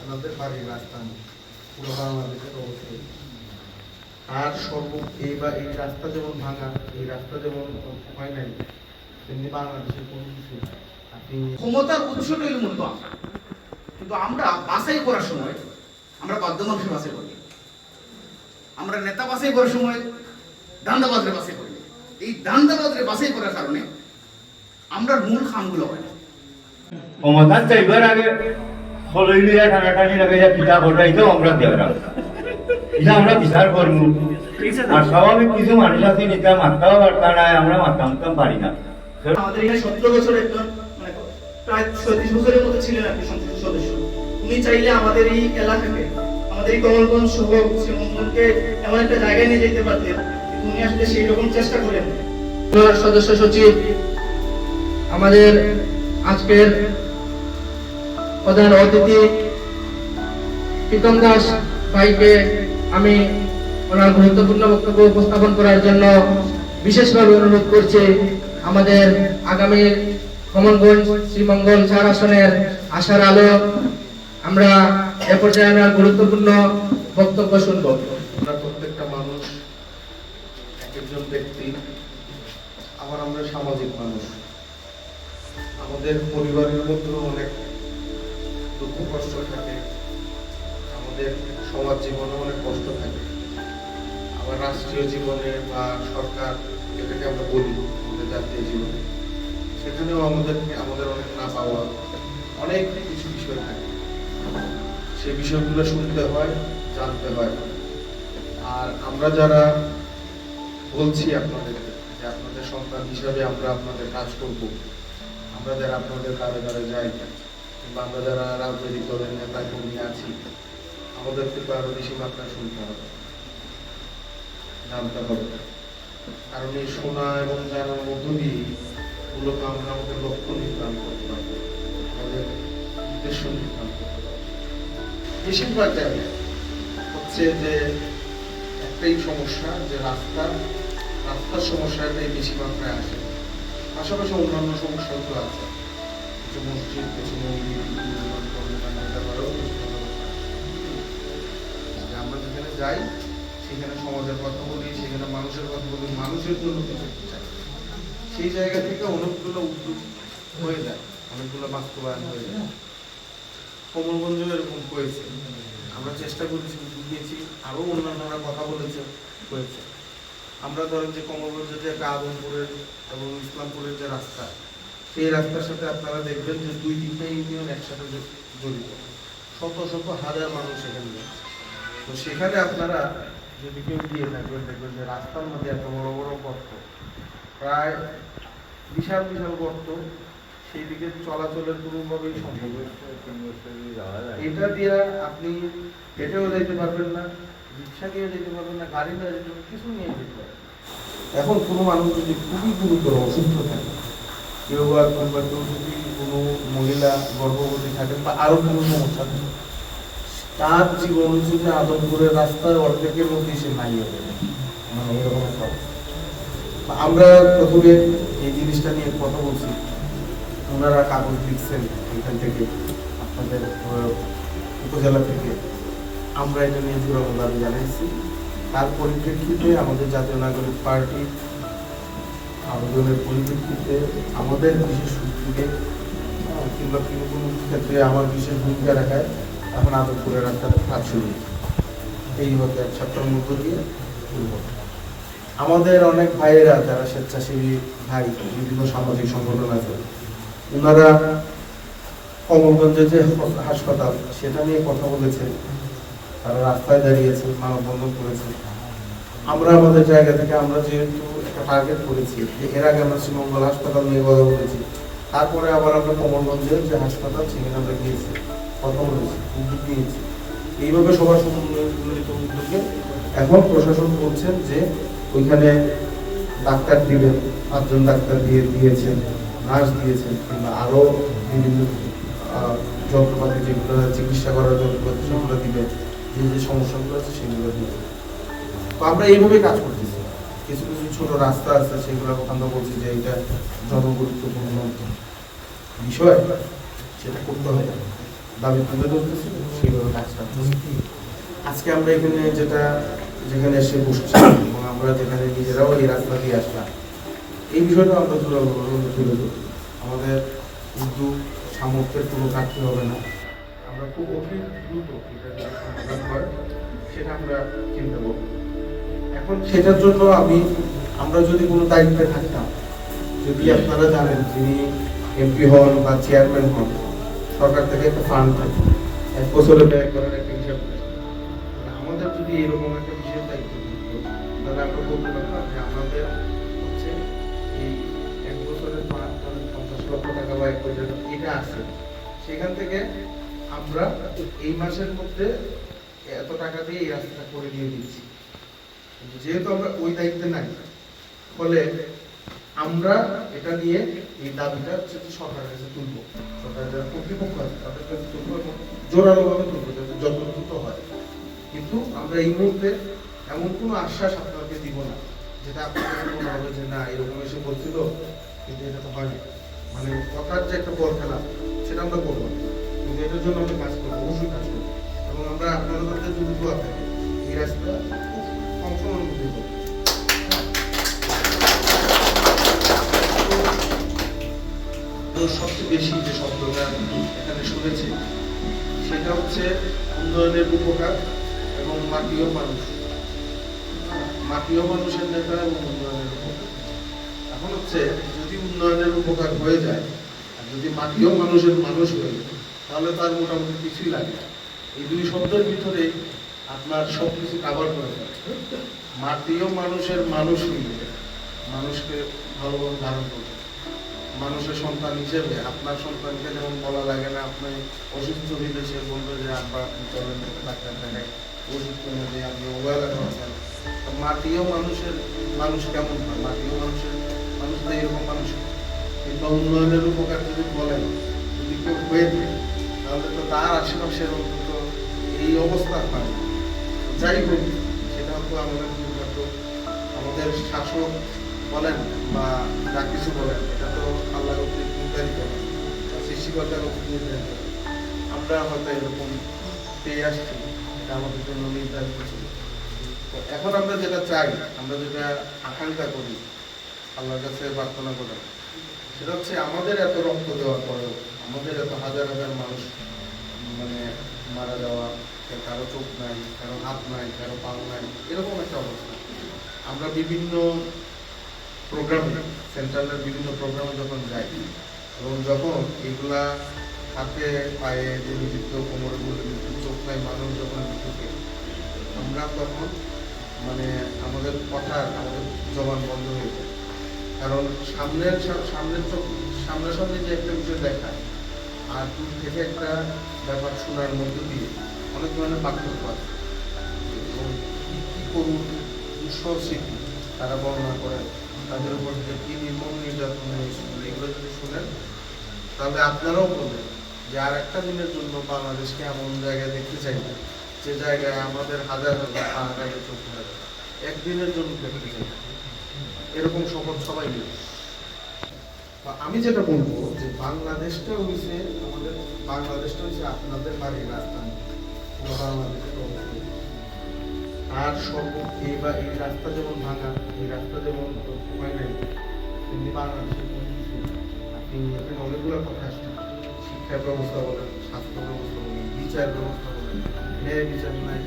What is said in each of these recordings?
আপনাদের বাড়ির রাস্তা পুরো বাংলাদেশের অবশ্যই আর সর্ব এই বা এই রাস্তা যেমন ভাঙা এই রাস্তা যেমন হয় নাই তেমনি বাংলাদেশের কোনো কিছু আপনি ক্ষমতার উৎসটা হইল মূলত আমরা। কিন্তু আমরা বাছাই করার সময় আমরা বাধ্য মানুষের বাছাই করি। আমরা নেতা বাছাই করার সময় দান্দাবাজরে বাছাই করি। এই দান্দাবাজরে বাছাই করার কারণে আমরা মূল খামগুলো হয় না। ক্ষমতার চাইবার আগে টানাটানি পিতা ঘটাইতেও আমরা এটা আমরা বিচার করব। আর স্বাভাবিক কিছু মানুষ আছে পারতা নাই আমরা পারি না। আমাদের এখানে সতেরো বছর একজন মানে প্রায় ছত্রিশ বছরের মতো ছিলেন আপনি সংসদ সদস্য। উনি চাইলে আমাদের এই এলাকাকে আমাদের এই কমলগঞ্জ সহ এমন একটা জায়গায় নিয়ে যেতে পারতেন। উনি আসলে সেই রকম চেষ্টা করেন। সদস্য সচিব আমাদের আজকের প্রধান অতিথি প্রীতম দাস ভাইকে আমি ওনার গুরুত্বপূর্ণ বক্তব্য উপস্থাপন করার জন্য বিশেষভাবে অনুরোধ করছি আমাদের আগামী কমলগঞ্জ, শ্রীমঙ্গল চার আসনের আশার আলো। আমরা এ পর্যায়ে ওনার গুরুত্বপূর্ণ বক্তব্য শুনব। আমরা প্রত্যেকটা মানুষ, এক একজন ব্যক্তি, আবার আমরা সামাজিক মানুষ। আমাদের পরিবারের মধ্যেও অনেক দুঃখ কষ্ট থাকে। আমাদের সমাজ জীবনে অনেক কষ্ট থাকে। আবার রাষ্ট্রীয় জীবনে বা সরকার যেটাকে আমরা বলি আমাদের জাতীয় জীবনে। সেখানেও আমাদেরকে, আমাদের অনেক না পাওয়া, অনেক কিছু বিষয় থাকে। সেই বিষয়গুলো শুনতে হয়, জানতে হয়। আর আমরা যারা বলছি আপনাদের যে আপনাদের সন্তান হিসাবে আমরা আপনাদের কাজ করব, আমরা যারা আপনাদের কারে কারে যাই আমরা যারা রাজনৈতিক দলের নেতা কর্মী আছি, আমাদের কিন্তু আরও বেশি মাত্রায় শুনতে হবে। জানতে হবে। কারণ এই শোনা এবং জানার মধ্য দিয়ে মূলত আমরা আমাদের লক্ষ্য নির্ধারণ করতে পারব। আমাদের উদ্দেশ্য নির্ধারণ করতে পারব। বেশিরভাগ জায়গায় হচ্ছে যে একটাই সমস্যা যে রাস্তা, রাস্তার সমস্যাটাই বেশি মাত্রায় আসে। পাশাপাশি অন্যান্য সমস্যাগুলো আছে। যে আমরা যেখানে যাই, সেখানে সমাজের কথা বলি, সেখানে মানুষের কথা বলি, মানুষের জন্য কিছু চাই। সেই জায়গা থেকে অনেকগুলো উদ্যোগ হয়ে যায়, অনেকগুলো বাস্তবায়ন হয়ে যায়। কমলগঞ্জ এরকম হয়েছে। আমরা চেষ্টা করেছি, উদ্যোগ নিয়েছি, আরও অন্যান্যরা কথা বলেছে, হয়েছে। আমরা ধরেন যে কমলগঞ্জে যে একটা এবং ইসলামপুরের যে রাস্তা সেই রাস্তার সাথে আপনারা দেখবেন যে দুই তিনটা ইউনিয়ন একসাথে জড়িত। শত শত হাজার মানুষ এখানে তো সেখানে আপনারা যদি কেউ গিয়ে থাকবেন দেখবেন যে রাস্তার মধ্যে এত বড় বড় গর্ত, প্রায় বিশাল বিশাল গর্ত, সেই দিকে চলাচলের কোনোভাবেই সম্ভব। এটা দিয়ে আপনি হেঁটেও যেতে পারবেন না, রিক্সা নিয়ে যেতে পারবেন না, গাড়ি নিয়ে যেতে পারবেন কিছু নিয়ে যেতে পারবেন এখন কোনো মানুষ যদি খুবই গুরুতর অসুস্থ থাকে কেউ বা কিংবা কেউ যদি কোনো মহিলা গর্ভবতী থাকেন বা আরও কোনো সমস্যা থাকে, তার জীবন হচ্ছে যে আদমপুরের রাস্তার অর্ধেকের মধ্যে সে নাই হবে মানে এরকম একটা। আমরা প্রথমে এই জিনিসটা নিয়ে কথা বলছি। ওনারা কাগজ লিখছেন এখান থেকে, আপনাদের উপজেলা থেকে। আমরা এটা নিয়ে জোরালো দাবি জানাইছি। তার পরিপ্রেক্ষিতে আমাদের জাতীয় নাগরিক পার্টি আবেদনের পরিপ্রেক্ষিতে আমাদের বিশেষ আহ, কিংবা কোনো কোনো ক্ষেত্রে আমার বিশেষ ভূমিকা রাখায় এখন আদরপুরের একটা কাজ শুরু। এই হতে এক সপ্তাহের মধ্য দিয়ে। আমাদের অনেক ভাইয়েরা যারা স্বেচ্ছাসেবী ভাই বিভিন্ন সামাজিক সংগঠন আছে ওনারা কমলগঞ্জে যে হাসপাতাল সেটা নিয়ে কথা বলেছে তারা রাস্তায় দাঁড়িয়েছে মানববন্ধন করেছে আমরা আমাদের জায়গা থেকে আমরা যেহেতু একটা টার্গেট করেছি। যে এর আগে আমরা শ্রীমঙ্গল হাসপাতাল নিয়ে কথা তারপরে আবার আমরা যে হাসপাতাল, সেখানে আমরা গিয়েছি উদ্যোগ নিয়েছি। এইভাবে সবার সমন্বয়িত উদ্যোগে এখন প্রশাসন বলছেন যে ওইখানে ডাক্তার দিবেন, পাঁচজন ডাক্তার দিয়ে দিয়েছেন, নার্স দিয়েছেন, কিংবা আরও বিভিন্ন যন্ত্রপাতি যেগুলো চিকিৎসা করার যন্ত্রপাতি সেগুলো দিবেন, যে যে সমস্যাগুলো আছে সেগুলো দিবেন। তো আমরা এইভাবে কাজ করতেছি। কিছু কিছু ছোট রাস্তা আছে, সেগুলো আমরা বলছি যে এটা জনগুরুত্বপূর্ণ বিষয়, সেটা করতে হবে। দাবি তুলে ধরতেছি সেইভাবে কাজটা আজকে আমরা এখানে যেটা, যেখানে এসে বসছি, এবং আমরা যেখানে নিজেরাও এই রাস্তা দিয়ে আসলাম, এই বিষয়টা আমরা তুলে তুলে ধরবো। আমাদের উদ্যোগ সামর্থ্যের কোনো ঘাটতি হবে না। আমরা খুব অতি দ্রুত এটা সেটা আমরা চিন্তা করব। সেটার জন্য আমি, আমরা যদি কোনো দায়িত্বে থাকতাম, যদি আপনারা জানেন যিনি এমপি হন বা চেয়ারম্যান হন, সরকার থেকে একটা ফান্ড থাকে। এক বছরে ব্যয় করার একটা হিসাব মানে আমাদের যদি এরকম একটা বিশেষ দায়িত্ব তাহলে আমরা বলতে পারতাম যে আমাদের হচ্ছে এই এক বছরের পাঁচ পঞ্চাশ লক্ষ টাকা বা এক এটা আছে। সেখান থেকে আমরা এই মাসের মধ্যে এত টাকা দিয়ে এই রাস্তাটা করে দিয়ে দিচ্ছি। কিন্তু যেহেতু আমরা ওই দায়িত্বে নাই, ফলে আমরা এটা নিয়ে এই দাবিটা সরকারের কাছে তুলবো, সরকারের যারা কর্তৃপক্ষ আছে তাদের কাছে তুলবো এবং জোরালোভাবে তুলবো যাতে যত দ্রুত হয়। কিন্তু আমরা এই মুহূর্তে এমন কোনো আশ্বাস আপনাকে দিব না, যেটা আপনার কাছে মনে হবে যে না, এরকম এসে বলছিল, কিন্তু এটা তো হয়নি। মানে কথার যে একটা বল খেলা সেটা আমরা করব কিন্তু এটার জন্য আমরা কাজ করব, অবশ্যই কাজ করব। এবং আমরা আপনাদের যদি দোয়া থাকে এই রাস্তা সবচেয়ে বেশি যে শব্দটা এখানে শুনেছি, সেটা হচ্ছে উন্নয়নের উপকার এবং মাটিও মানুষ। মাটিও মানুষের নেতা এবং উন্নয়নের উপকার। এখন হচ্ছে, যদি উন্নয়নের উপকার হয়ে যায়, আর যদি মাটিও মানুষের মানুষ হয়ে যায়, তাহলে তার মোটামুটি কিছুই লাগে এই দুই শব্দের ভিতরে আপনার সব কিছু কাভার করে দেয়। মাটিও মানুষের মানুষ হইলে মানুষকে ভালোভাবে ধারণ করবে। মানুষের সন্তান হিসেবে, আপনার সন্তানকে যেমন বলা লাগে না, আপনি অসুস্থ হইলে সে বলবে যে, আব্বা আপনি চলেন, ডাক্তার দেখাই। অসুস্থ হলে আপনি অবহেলা করছেন তো মাটিও মানুষের মানুষ কেমন হয়? মাটিও মানুষের, মানুষ তো এরকম মানুষ। কিংবা উন্নয়নের উপকার যদি বলেন, যদি কেউ হয়ে থাকে, তাহলে তো তার আশেপাশের অন্তত এই অবস্থা হয়। না। যাই হোক, সেটা তো আমাদের দুর্ভাগ্য। আমাদের শাসক বলেন বা যা কিছু বলেন, এটা তো আল্লাহ কর্তৃক নির্ধারিত। বা সৃষ্টিকর্তা কর্তৃক নির্ধারিত। আমরা হয়তো এরকম পেয়ে আসছি, এটা আমাদের জন্য নির্ধারিত ছিল। তো এখন আমরা যেটা চাই, আমরা যেটা আকাঙ্ক্ষা করি, আল্লাহর কাছে প্রার্থনা করি, সেটা হচ্ছে আমাদের এত রক্ত দেওয়ার পরেও, আমাদের এত হাজার হাজার মানুষ মানে মারা যাওয়া কারও চোখ নাই, কারও হাত নাই, কারও পা নাই, এরকম একটা অবস্থা। আমরা বিভিন্ন প্রোগ্রামে সেন্ট্রালের বিভিন্ন প্রোগ্রামে যখন যাই, এবং যখন এগুলা হাতে, পায়ে যে নিযুক্ত, কোমরে বলে নিযুক্ত, চোখ নাই, মানুষ যখন ঢুকে, আমরা তখন মানে আমাদের কথা, আমাদের জবান বন্ধ হয়ে যায়। কারণ সামনের সামনের চোখ, সামনাসামনি যে একটা বিষয় দেখা আর দূর থেকে একটা ব্যাপার শোনার মধ্য দিয়ে অনেক ধরনের পার্থক্য আছে। এবং কি কি করুন স্মৃতি তারা বর্ণনা করেন, তাদের উপর যে কি নির্মম নির্যাতন হয়েছিল এগুলো যদি শোনেন, তাহলে আপনারাও বলবেন যে আর একটা দিনের জন্য বাংলাদেশকে এমন জায়গায় দেখতে চাই না, যে জায়গায় আমাদের হাজার হাজার হাহাকারে চোখ ধরে একদিনের জন্য দেখতে চাই। এরকম শপথ সবাই নেবে। আমি যেটা বলব যে বাংলাদেশটা হয়েছে আমাদের, বাংলাদেশটা হয়েছে আপনাদের বাড়ির রাস্তা। আর সর্ব এই বা এই রাস্তা যেমন ভাঙা, এই রাস্তা যেমন উপায় নেই, তেমনি বাংলাদেশের। আপনি অনেকগুলো কথা আসছে শিক্ষা ব্যবস্থা বলেন, স্বাস্থ্য ব্যবস্থা বলেন, বিচার ব্যবস্থা বলেন, ন্যায় বিচার নাই।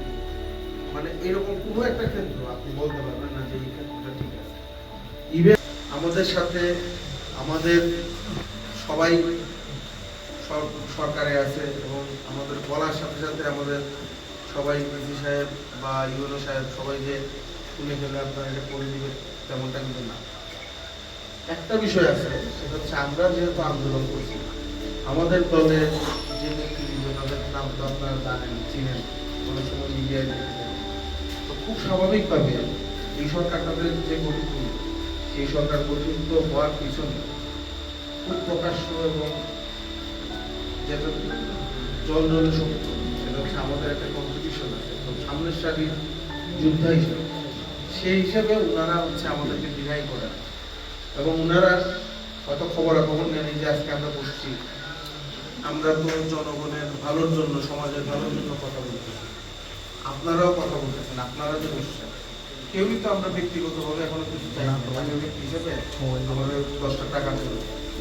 মানে এরকম কোনো একটা ক্ষেত্র আপনি বলতে পারবেন না যে এই ক্ষেত্রটা ঠিক আছে। ইভেন আমাদের সাথে, আমাদের সবাই সরকারে আছে এবং আমাদের বলার সাথে সাথে আমাদের সবাই পিসি সাহেব বা ইউনো সাহেব সবাই যে শুনে গেলে আপনারা এটা করে দিবে তেমনটা কিন্তু না। একটা বিষয় আছে, সেটা হচ্ছে আমরা যেহেতু আন্দোলন করছি, আমাদের দলের যে নেতৃবৃন্দ তাদের নাম তো আপনারা জানেন, চিনেন, অনেক সময় মিডিয়ায় দেখেছেন তো খুব স্বাভাবিকভাবে এই সরকার তাদের যে গঠিত সেই সরকার গঠিত হওয়ার পিছনে খুব প্রকাশ্য এবং যেটা জল জলে সত্য সেটা হচ্ছে আমাদের একটা কম্পিটিশন আছে। তো সামনের সারির যোদ্ধা হিসেবে। সেই হিসেবে ওনারা হচ্ছে আমাদেরকে ডিনাই করে। এবং ওনারা হয়তো খবরাখবর নেন এই যে আজকে আমরা বসছি। আমরা তো জনগণের ভালোর জন্য সমাজের ভালোর জন্য কথা বলতেছি। আপনারাও কথা বলতেছেন আপনারা যে বসছেন। কেউই তো আমরা ব্যক্তিগতভাবে এখনও কিছু চাই না। হিসেবে আমাদের দশটা টাকা দেবে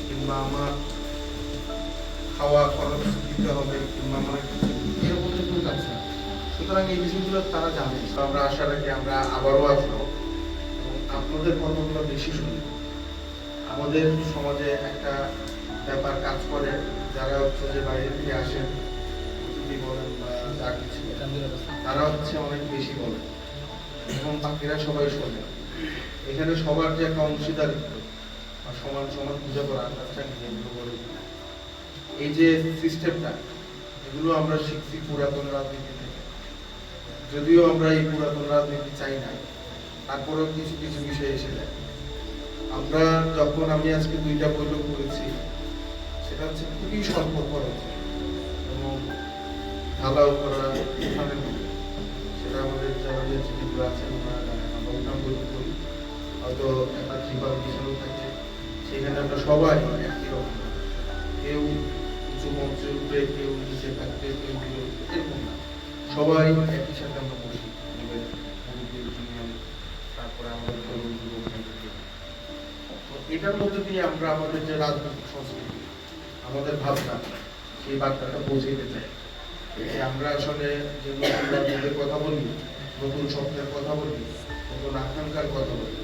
কিংবা আমার খাওয়া, খরচ দিতে হবে কিংবা কিছু এরকম কিন্তু যাচ্ছে না সুতরাং এই বিষয়গুলো তারা জানে। আমরা আশা রাখি আমরা আবারও আসব। আপনাদের কথাগুলো বেশি শুনি আমাদের সমাজে একটা ব্যাপার কাজ করে, যারা হচ্ছে যে বাইরে থেকে আসেন বলেন বা যা কিছু তারা হচ্ছে অনেক বেশি বলে এবং বাকিরা সবাই শোনে। এখানে সবার যে একটা অংশীদারিত্ব সমান সমান পূজা করা কাজটা এগুলো করে এই যে সিস্টেমটা, এগুলো আমরা শিখছি পুরাতন রাজনীতি থেকে। যদিও আমরা এই পুরাতন রাজনীতি চাই না তারপরেও কিছু কিছু বিষয় এসে যায়। আমরা যখন, আমি আজকে দুইটা বৈঠক করেছি, সেটা হচ্ছে খুবই স্বল্প খরচ, এবং ঢালাও করা মতো। সেটা আমাদের যারা আছেন, ওনারা জানেন, আমরা উঠান বৈঠক করি। হয়তো একটা ত্রিপাল বিছানো থাকে সেখানে আমরা সবাই একই রকম। কেউ উঁচু মঞ্চে উঠে কেউ নিচে থাকতে কেউ এরকম না সবাই একই সাথে আমরা তারপরে আমাদের তরুণ যুবক। তো এটার মধ্যে দিয়ে আমরা আমাদের যে রাজনৈতিক সংস্কৃতি, আমাদের ভাবনা, সেই বার্তাটা পৌঁছে দিতে চাই আমরা আসলে যে নতুন কথা বলি, নতুন স্বপ্নের কথা বলি, নতুন আকাঙ্ক্ষার কথা বলি,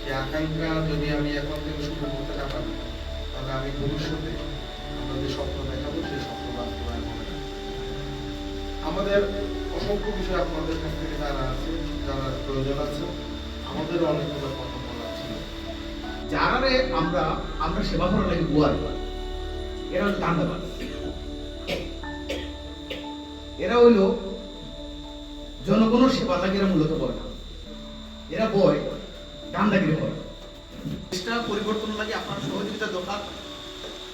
সেই আকাঙ্ক্ষা যদি আমি এখন থেকে শুরু করতে না পারি, তাহলে আমি ভবিষ্যতে আমাদের স্বপ্ন আমাদের অসংখ্য বিষয় আপনাদের কাছ থেকে জানা আছে জানার প্রয়োজন আছে, আমাদের অনেকগুলো কথা বলার ছিল। যারারে আমরা আমরা সেবা করার লাগে বুয়ার এরা হলো দান্দাবাজ এরা হইল, জনগণের সেবা লাগে এরা মূলত বয় না। এরা বয় দান্দাগিরি বয় চেষ্টা পরিবর্তন লাগে আপনার সহযোগিতা দরকার।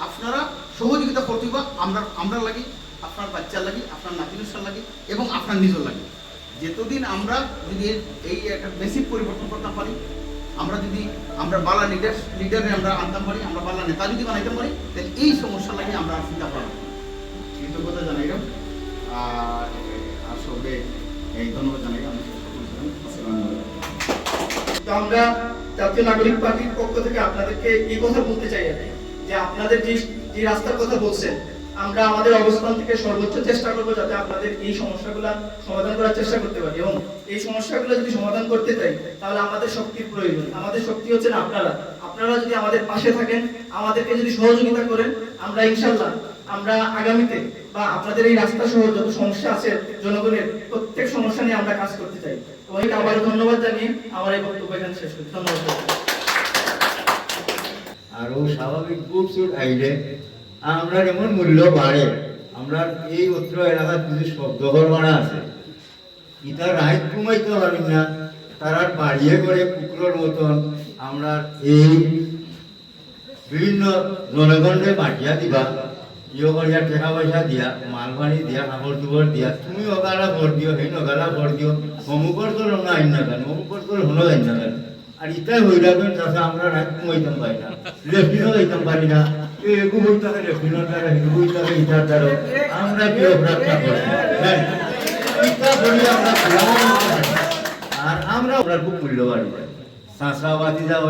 আপনারা সহযোগিতা করতে আমরা আমরা লাগি আপনার বাচ্চার লাগে, আপনার নাতিনুসার লাগি এবং আপনার নিজের লাগে। যেতদিন আমরা যদি এই একটা বেসিক পরিবর্তন করতে পারি, আমরা যদি আমরা বালা লিডার লিডারে আমরা আনতাম পারি, আমরা বালা নেতা যদি বানাইতে পারি, তাহলে এই সমস্যা লাগে আমরা আর চিন্তা পারব কৃতজ্ঞতা জানাইলাম, আর সবে এই ধন্যবাদ জানাই তো আমরা জাতীয় নাগরিক পার্টির পক্ষ থেকে আপনাদেরকে এই কথা বলতে চাই যে আপনাদের যে যে রাস্তার কথা বলছেন আমরা আমাদের অবস্থান থেকে সর্বোচ্চ চেষ্টা করব যাতে আপনাদের এই সমস্যাগুলো সমাধান করার চেষ্টা করতে পারি। এবং এই সমস্যাগুলো যদি সমাধান করতে চাই, তাহলে আমাদের শক্তির প্রয়োজন। আমাদের শক্তি হচ্ছেন আপনারা। আপনারা যদি আমাদের পাশে থাকেন, আমাদেরকে যদি সহযোগিতা করেন, আমরা ইনশাল্লাহ আমরা আগামীতে বা আপনাদের এই রাস্তা সহ যত সমস্যা আছে জনগণের, প্রত্যেক সমস্যা নিয়ে আমরা কাজ করতে চাই। এই আবার ধন্যবাদ জানিয়ে আমার এই বক্তব্য এখানে শেষ করছি। ধন্যবাদ। আরও স্বাভাবিক বুক সুট আইলে আমরা যেমন মূল্য বাড়ে আমরা এই অত্র এলাকার কিছু শব্দঘর বাড়া আছে। ইটা রাইত ঘুমাইতে পারি না, তারা বাড়িয়ে করে কুকুরের মতন আমরা এই বিভিন্ন জনগণকে বাটিয়া দিবা ইয়ে করিয়া টাকা পয়সা দিয়া মালবানি দিয়া কাপড় চুপড় দিয়া, তুমি অগালা ভর দিও সেই নগালা ভর দিও অমুকর তো রঙ আইন না কেন অমুকর তো হলো আইন না কেন আর ইটাই হইলা কেন আমরা রাত ঘুমাইতাম পারি না, লেফটিনও যাইতাম পারি না।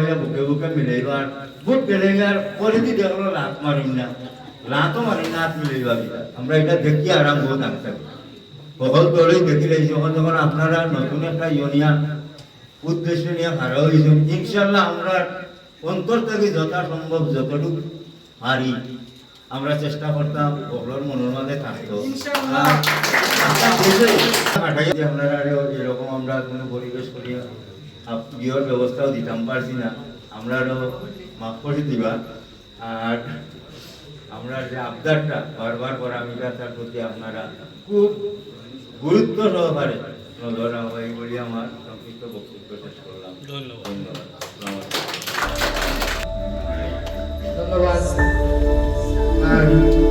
হ্যাঁ বুকে বুকে মিলাইবার বুট গেলেগার পরিধি দেখল মারিম না, লাতও মারি না, হাত মিলাইবা আমরা এটা দেখি আরাম আনতে সকল দলেই দেখিলে যখন যখন আপনারা নতুন একটা ইউনিয়ন উদ্দেশ্য নিয়ে হারা হয়েছেন ইনশাল্লাহ আমরা অন্তর থেকে যথা সম্ভব যতটুকু পারি আমরা চেষ্টা করতাম ওগুলোর মনের মাঝে থাকতো আর আপনারা এরকম আমরা কোনো পরিবেশ করি বিয়ের ব্যবস্থাও দিতাম পারছি না। আমরা আরও মাফ করে দিবা। আর আমরা যে আবদারটা বারবার করা আমি তার প্রতি আপনারা খুব গুরুত্ব সহকারে নজর বলি আমার সংক্ষিপ্ত বক্তব্য শেষ করলাম। ধন্যবাদ। ধন্যবাদ। আসসালামু আলাইকুম। ধন্যবাদ আর